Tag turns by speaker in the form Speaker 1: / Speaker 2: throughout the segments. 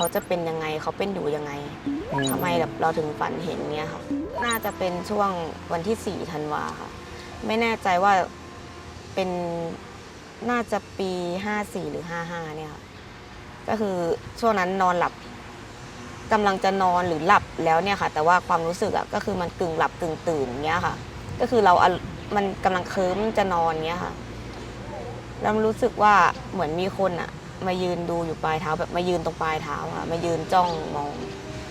Speaker 1: เขาจะเป็นยังไงเขาเป็นอยู่ยังไง
Speaker 2: อืม
Speaker 1: ทำไมแบบเราถึงฝันเห็นเนี่ยค่ะน่าจะเป็นช่วงวันที่4ธันวาค่ะไม่แน่ใจว่าเป็นน่าจะปี 54 หรือ 55 เนี่ยค่ะก็คือช่วงนั้นนอนหลับกำลังจะนอนหรือหลับแล้วเนี่ยค่ะ แต่ว่าความรู้สึกอะก็คือมันกึ่งหลับกึ่งตื่นอย่างเงี้ยค่ะ ก็คือเราอะมันกำลังเคลิ้มจะนอนเงี้ยค่ะแล้วรู้สึกว่าเหมือนมีคนอะ มายืนดูอยู่ปลายเท้าแบบมายืนตรงปลายเท้าค่ะมายืนจ้องมอง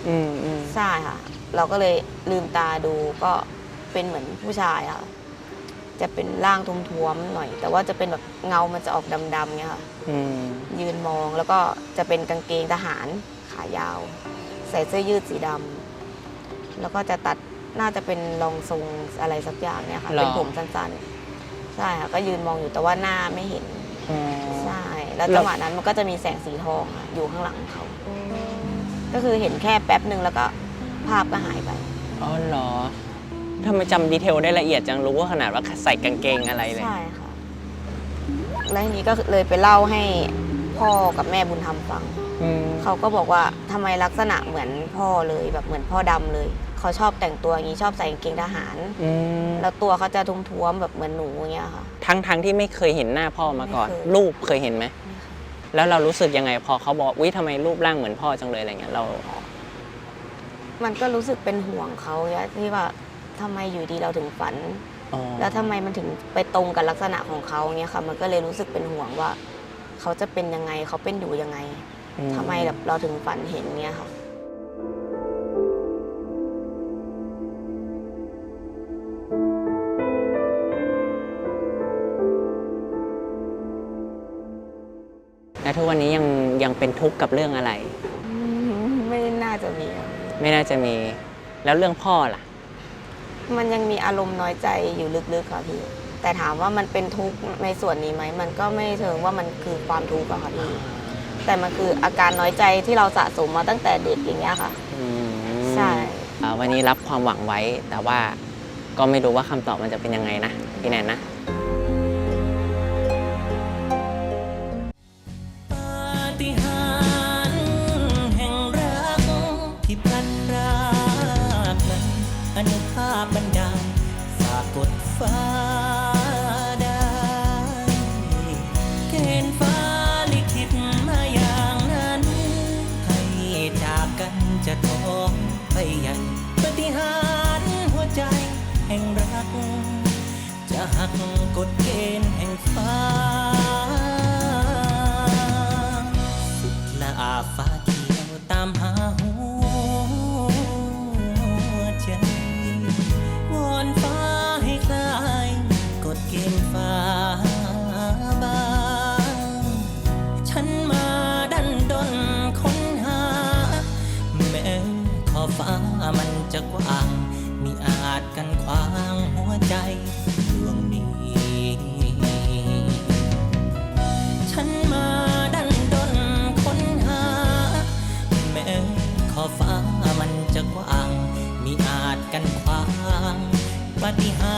Speaker 2: อืมอืม
Speaker 1: ใช่ค่ะ เราก็เลยลืมตาดูก็เป็นเหมือนผู้ชายค่ะ จะเป็นร่างท้วมๆหน่อย แต่ว่าจะเป็นแบบเงามันจะออกดำๆเนี่ยค่ะ
Speaker 2: อืม
Speaker 1: ยืนมองแล้วก็จะเป็นกางเกงทหารขายาว ใส่เสื้อยืดสีดำแล้วก็จะตัดน่าจะเป็นรองทรงอะไรสักอย่างเนี่ยค่ะ เป็นผมสั้นๆ ใช่ค่ะ ก็ยืนมองอยู่แต่ว่าหน้าไม่เห็น
Speaker 2: อ๋อ
Speaker 1: ใช่ แล้วจังหวะนั้นมันก็จะมีแสงสีทองค่ะอยู่ข้างหลังเขาก็คือเห็นแค่แป๊บหนึ่งแล้วก็ภาพก็หายไป
Speaker 2: อ๋อเหรอทำไมจำดีเทลได้ละเอียดจังรู้ว่าขนาดว่าใส่กางเกงอะไรเลย
Speaker 1: ใช่ค่ะ แล้วทีนี้ก็เลยไปเล่าให้พ่อกับแม่บุญธรรมฟัง
Speaker 2: อืม
Speaker 1: เขาก็บอกว่าทำไมลักษณะเหมือนพ่อเลยแบบเหมือนพ่อดำเลย เขาชอบแต่งตัวอย่างนี้ชอบใส่กางเกงทหาร
Speaker 2: อืม
Speaker 1: แล้วตัวเขาจะท้วมๆแบบเหมือนหนูอย่างเงี้ยค่ะ
Speaker 2: ทั้งทั้งที่ไม่เคยเห็นหน้าพ่อมาก่อน
Speaker 1: ไม่เคย
Speaker 2: รูปเคยเห็นไหมแล้วเรารู้สึกยังไงพอเขาบอกวิทำไมรูปร่างเหมือนพ่อจังเลยอะไรเงี้ยเรา
Speaker 1: มันก็รู้สึกเป็นห่วงเขาเนี่ยที่ว่าทำไมอยู่ดีเราถึงฝัน
Speaker 2: อ๋อ
Speaker 1: แล้วทำไมมันถึงไปตรงกับลักษณะของเขาเงี้ยค่ะ มันก็เลยรู้สึกเป็นห่วงว่า เขาจะเป็นยังไงเขาเป็นอยู่ยังไง
Speaker 2: อื
Speaker 1: ทำไมแบบเราถึงฝันเห็นเงี้ยค่ะ
Speaker 2: แล้วทุกวันนี้ยังยังเป็นทุกข์กับเรื่องอะไร
Speaker 1: อืมไม่น่าจะมีอะ
Speaker 2: ไม่น่าจะมี แล้วเรื่องพ่อล่ะ
Speaker 1: มันยังมีอารมณ์น้อยใจอยู่ลึกๆค่ะพี่ แต่ถามว่ามันเป็นทุกข์ในส่วนนี้ไหม มันก็ไม่เชิงว่ามันคือความทุกข์อะค่ะพี่ แต่มันคืออาการน้อยใจที่เราสะสมมาตั้งแต่เด็กอย่างเงี้ยค่ะ
Speaker 2: อืม
Speaker 1: ใช่
Speaker 2: อ่าวันนี้รับความหวังไว้ แต่ว่าก็ไม่รู้ว่าคำตอบมันจะเป็นยังไงนะพี่แนนนะ
Speaker 3: ปาฏิหาริย์แห่งรักที่พลันพรากนั้นอนุภาพบันดาลฝากกดฟ้า จะท้องไปใหญ่ปฏิหารหัวใจแห่งรัก จะหักกฎเกณฑ์แห่งฟ้า สุละอาฟ้า ดวงนี้ ฉันมาดันดนค้นหา แม้ขอฟ้ามันจะกว้าง มีอาจกันขวางปฏิหาร